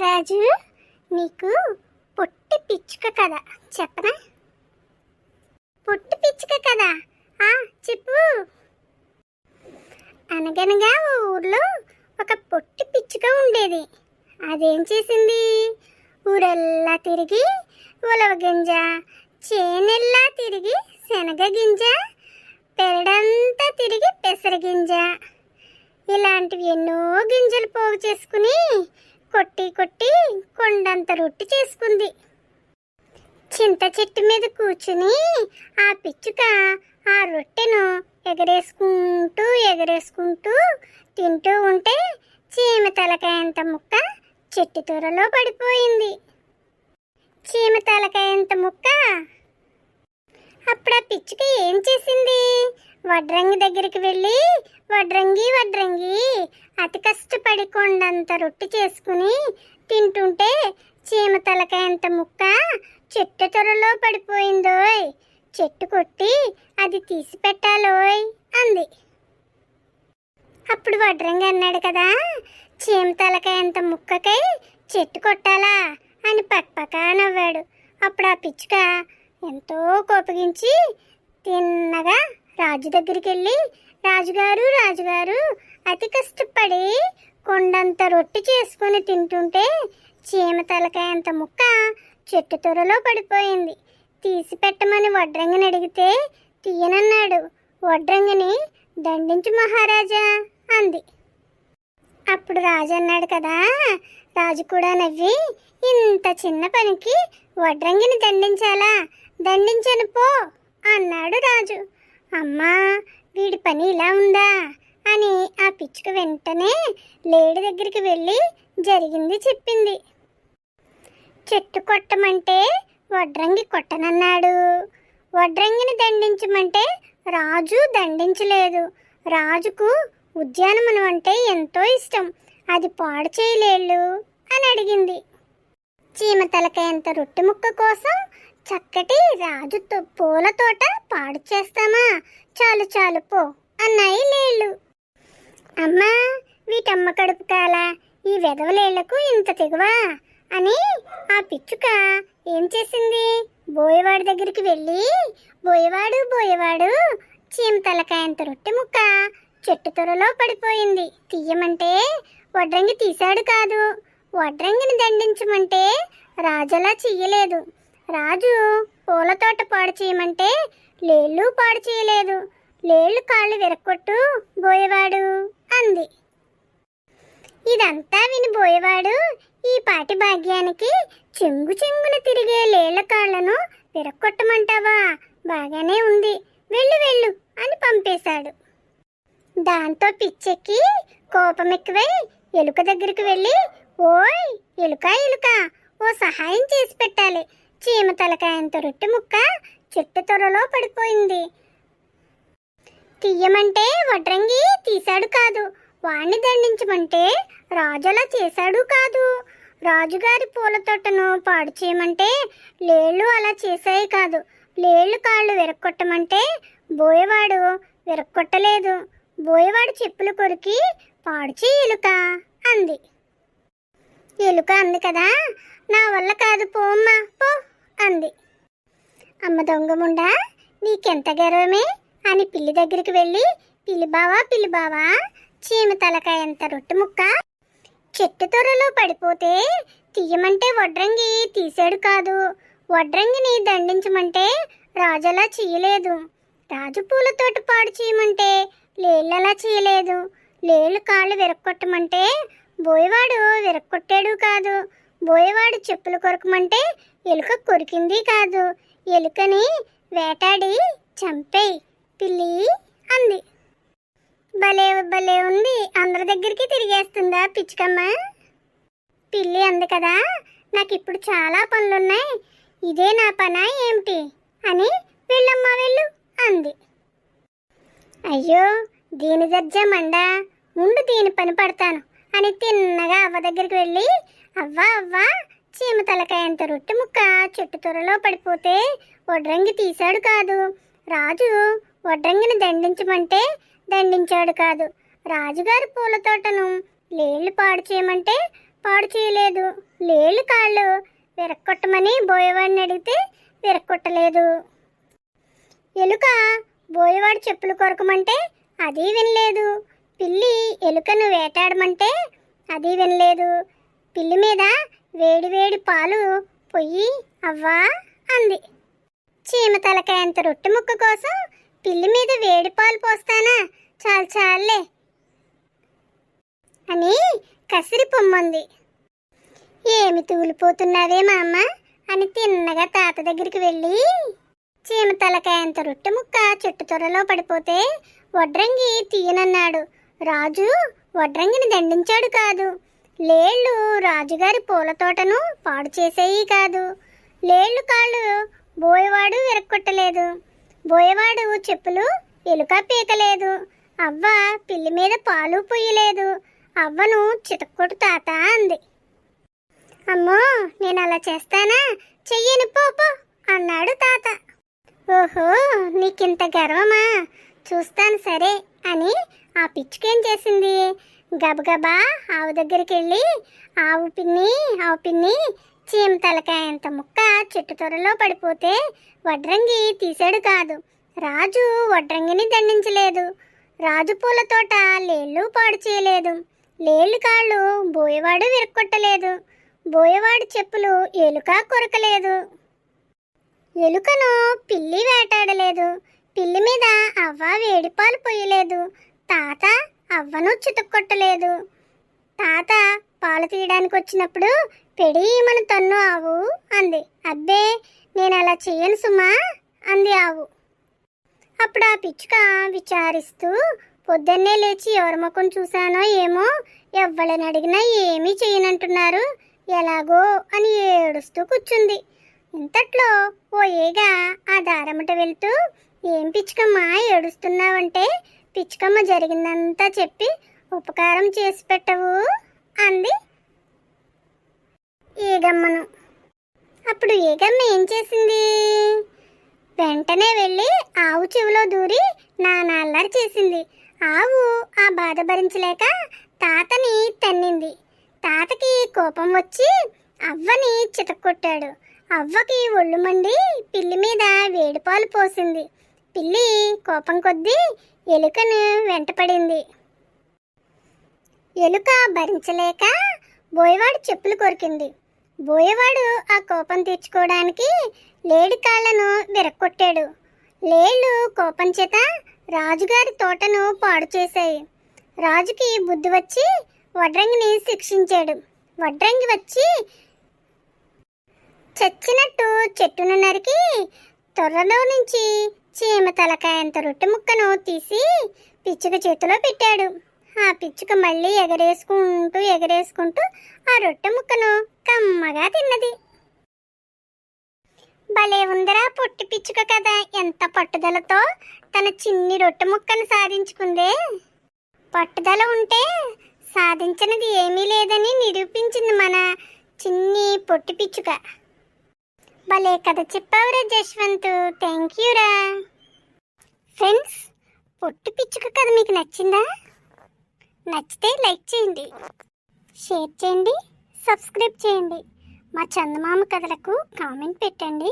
రాజు నీకు పొట్టి పిచ్చుక కదా. చెప్పనా? పొట్టి పిచ్చుక కదా. ఆ చెప్పు. అనగనగా ఓ ఊర్లో ఒక పొట్టి పిచ్చుక ఉండేది. అదేం చేసింది? ఊరెల్లా తిరిగి ఉలవ గింజ చేనెల్లా తిరిగి శనగ గింజ పెరడంతా తిరిగి పెసర గింజ. ఇలాంటివి ఎన్నో గింజలు పోగు చేసుకుని కొట్టి కొట్టి కొండంత రొట్టి చేసుకుంది. చింత చెట్టు మీద కూర్చుని ఆ పిచ్చుక ఆ రొట్టెను ఎగరేసుకుంటూ ఎగరేసుకుంటూ తింటూ ఉంటే చీమ తలకాయంత ముక్క చెట్టు తొరలో పడిపోయింది. చీమ తలకాయంత ముక్క అప్పుడు ఆ పిచ్చుక ఏం చేసింది? వడ్రంగి దగ్గరికి వెళ్ళి వడ్రంగి వడ్రంగి అతి కష్టపడి కొండంత రొట్టె చేసుకుని తింటుంటే చీమ తలకాయంత ముక్క? చెట్టు తొరలో పడిపోయిందోయ్. చెట్టు కొట్టి అది తీసి పెట్టాలోయ్ అంది. అప్పుడు వడ్రంగి అన్నాడు కదా చీమ తలకాయంత ముక్కకై చెట్టు కొట్టాలా? అని పక్కపక్క నవ్వాడు. అప్పుడు ఆ పిచ్చుక ఎంతో కోపగించి తిన్నగా రాజు దగ్గరికి వెళ్ళి రాజుగారు రాజుగారు అతి కష్టపడి కొండంత రొట్టె చేసుకుని తింటుంటే చీమ తలకాయంత ముక్క చెట్టు తొరలో పడిపోయింది. తీసి పెట్టమని వడ్రంగిని అడిగితే తీయనన్నాడు. వడ్రంగిని దండించు మహారాజా అంది. అప్పుడు రాజు అన్నాడు కదా రాజు కూడా నవ్వి ఇంత చిన్న పనికి వడ్రంగిని దండించాలా? దండించను పో అన్నాడు రాజు. అమ్మా వీడి పని ఇలా ఉందా? అని ఆ పిచ్చుక వెంటనే లేడి దగ్గరికి వెళ్ళి జరిగింది చెప్పింది. చెట్టు కొట్టమంటే వడ్రంగి కొట్టనన్నాడు. వడ్రంగిని దండించమంటే రాజు దండించలేదు. రాజుకు ఉద్యానవనం అంటే ఎంతో ఇష్టం. అది పాడు చేయలేళ్ళు అని అడిగింది. చీమ తలకాయంత రొట్టె ముక్క కోసం చక్కటి రాజు పూల తోట పాడు చేస్తామా? చాలు చాలు పో. అన్నాయి లేళ్ళు. అమ్మా వీటమ్మ కడుపు కాల? ఈ వెధవలేళ్ళకు ఇంత తెగువా? అని ఆ పిచ్చుక ఏం చేసింది? బోయవాడి దగ్గరికి వెళ్ళి బోయవాడు బోయవాడు చీమ తలకాయంత రొట్టె ముక్క చెట్టు తొరలో పడిపోయింది. తీయమంటే వడ్రంగి తీశాడు కాదు. వడ్రంగిని దండించమంటే రాజలా చెయ్యలేదు. రాజు పూల తోట పాడు చేయమంటే లేళ్ళు పాడు చేయలేదు. లేళ్ళు కాళ్ళు విరక్కొట్టు బోయవాడు అంది. ఇదంతా విని బోయవాడు ఈ పాటి భాగ్యానికి చెంగు చెంగున తిరిగే లేళ్ళ కాళ్ళను విరక్కొట్టమంటావా? బాగానే ఉంది. వెళ్ళు వెళ్ళు అని పంపేశాడు. దాంతో పిచ్చెక్కి కోపం ఎక్కువై ఎలుక దగ్గరికి వెళ్ళి ఓయ్ ఎలుక ఎలుక ఓ సహాయం చేసి పెట్టాలి. చీమ తలకాయంత రొట్టె ముక్క చెట్టు త్వరలో పడిపోయింది. తీయమంటే వడ్రంగి తీశాడు కాదు. వాణ్ణి దండించమంటే రాజులా చేశాడు కాదు. రాజుగారి పూల తోటను పాడు చేయమంటే లేళ్ళు అలా చేశాయి కాదు. లేళ్ళు కాళ్ళు విరక్కొట్టమంటే బోయవాడు విరక్కొట్టలేదు. బోయవాడు చెప్పులు కొరికి పాడు చేయి అంది. ఎలుక అంది కదా? నా వల్ల కాదు పోమ్మా పో అంది. అమ్మ దొంగముండా నీకెంత గర్వమే? అని పిల్లి దగ్గరికి వెళ్ళి పిలిబావా పిలిబావా చీమ తలకాయ ఎంత రొట్టె ముక్క? చెట్టు తొరలో పడిపోతే తీయమంటే వడ్రంగి తీసాడు కాదు. వడ్రంగిని దండించమంటే రాజలా చేయలేదు రాజు పూలతోటి పాడు చేయమంటే లేళ్ళలా చేయలేదు లేళ్ళు కాళ్ళు విరక్కొట్టమంటే బోయవాడు విరక్కొట్టాడు కాదు. బోయవాడు చెప్పులు కొరకమంటే ఎలుక కొరికింది కాదు. ఎలుకని వేటాడి చంపేయ్ పిల్లి అంది. భలే భలే ఉంది. అందరి దగ్గరికి తిరిగేస్తుందా పిచ్చుకమ్మ? పిల్లి అంది కదా నాకు ఇప్పుడు చాలా పనులున్నాయి. ఇదే నా పనా ఏమిటి అని వెళ్ళమ్మా వెళ్ళు అంది. అయ్యో దీని దర్జా మండా. ముందు దీని పని పడతాను. అని తిన్నగా అవ్వ దగ్గరికి వెళ్ళి అవ్వ అవ్వ చీమ తలకాయంత రొట్టె ముక్క చెట్టు త్వరలో పడిపోతే వడ్రంగి తీశాడు కాదు. రాజు వడ్రంగిని దండించమంటే దండించాడు కాదు. రాజుగారి పూల తోటను లేళ్ళు పాడు చేయమంటే పాడు చేయలేదు. లేళ్ళు కాళ్ళు విరక్కొట్టమని బోయవాడిని అడిగితే విరక్కొట్టలేదు. ఎలుక బోయవాడు చెప్పులు కొరకమంటే అది వినలేదు. పిల్లి ఎలుకను వేటాడమంటే అది వినలేదు. పిల్లి మీద వేడివేడి పాలు పొయ్యి అవ్వా అంది. చీమ తలకాయంత రొట్టె ముక్క కోసం పిల్లి మీద వేడి పాలు పోస్తానా? చాలు చాలే అని కసిరి పొమ్మంది. ఏమి తూలిపోతున్నావే మా అమ్మ అని తిన్నగా తాత దగ్గరికి వెళ్ళి చీమ తలకాయంత రొట్టె ముక్క చెట్టు త్వరలో పడిపోతే వడ్రంగి తీయనన్నాడు. రాజు వడ్రంగిని దండించాడు కాదు. లేళ్ళు రాజుగారి పూల తోటను పాడు చేసేయి కాదు. లేళ్ళు కాళ్ళు బోయవాడు విరక్కొట్టలేదు బోయవాడు చెప్పులు ఎలుక పీకలేదు. అవ్వ పిల్లి మీద పాలు పొయ్యలేదు అవ్వను చితక్కొట్టు తాత అంది. అమ్మో నేను అలా చేస్తానా? చెయ్యను పోపో అన్నాడు తాత. ఓహో నీకింత గర్వమా? చూస్తాను సరే అని ఆ పిచ్చుకేం చేసింది? గబగబా ఆవు దగ్గరికి వెళ్ళి ఆవు పిన్ని ఆవు పిన్ని చీమ తలకాయంత ముక్క చెట్టు త్వరలో పడిపోతే వడ్రంగి తీసాడు కాదు. రాజు వడ్రంగిని దండించలేదు. రాజు పూల తోట లేళ్ళు పాడు చేయలేదు. లేళ్ళు కాళ్ళు బోయవాడు విరక్కొట్టలేదు. బోయవాడు చెప్పులు ఎలుక కొరకలేదు. ఎలుకను పిల్లి వేటాడలేదు. పిల్లి మీద అవ్వ వేడిపాలు పొయ్యలేదు. తాత అవ్వను చితుక్కొట్టలేదు. తాత పాలు తీయడానికి వచ్చినప్పుడు పెడి మన తన్ను ఆవు అంది. అబ్బే నేను అలా చేయను సుమా అంది ఆవు. అప్పుడు ఆ పిచ్చుక విచారిస్తూ పొద్దున్నే లేచి ఎవరి ముఖం చూశానో ఏమో ఎవ్వలని అడిగినా ఏమీ చేయనంటున్నారు ఎలాగో అని ఏడుస్తూ కూర్చుంది. ఇంతట్లో ఓ ఏగా ఆ దారమట వెళ్తూ ఏం పిచ్చుకమ్మా ఏడుస్తున్నావంటే పిచ్చుకమ్మ జరిగిందంతా చెప్పి ఉపకారం చేసి పెట్టవు అంది ఈగమ్మను అప్పుడు ఈగమ్మ ఏం చేసింది? వెంటనే వెళ్ళి ఆవు చెవిలో దూరి నానాళ్ళారి చేసింది. ఆవు ఆ బాధ భరించలేక తాతని తన్నింది. తాతకి కోపం వచ్చి అవ్వని చితక్కొట్టాడు. అవ్వకి ఒళ్ళు మండి పిల్లి మీద వేడిపాలు పోసింది. పిల్లి కోపం కొద్దీ ఎలుకను వెంటపడింది ఎలుక భరించలేక బోయవాడు చెప్పులు కొరికింది. బోయవాడు ఆ కోపం తీర్చుకోవడానికి లేడి కాళ్ళను విరక్కొట్టాడు. లేళ్ళు కోపం చేత రాజుగారి తోటను పాడు చేశాయి. రాజుకి బుద్ధి వచ్చి వడ్రంగిని శిక్షించాడు. వడ్రంగి వచ్చి చచ్చినట్టు చెట్టును నరికి త్వరలో నుంచి చీమ తలకాయంత రొట్టె ముక్కను తీసి పిచ్చుక చేతిలో పెట్టాడు. ఆ పిచ్చుక మళ్ళీ ఎగరేసుకుంటూ ఎగరేసుకుంటూ ఆ రొట్టె ముక్కను కమ్మగా తిన్నది. భలే ఉందరా పొట్టి పిచ్చుక కదా ఎంత పట్టుదలతో తన చిన్ని రొట్టె ముక్కను సాధించుకుందే. పట్టుదల ఉంటే సాధించినది ఏమీ లేదని నిరూపించింది మన చిన్ని పొట్టి పిచ్చుక. భలే కథ చెప్పావురా జశ్వంత్ థ్యాంక్ యూరా ఫ్రెండ్స్ పొట్టు పిచ్చుక కథ మీకు నచ్చిందా? నచ్చితే లైక్ చేయండి. షేర్ చేయండి. సబ్స్క్రైబ్ చేయండి. మా చందమామ కథలకు కామెంట్ పెట్టండి.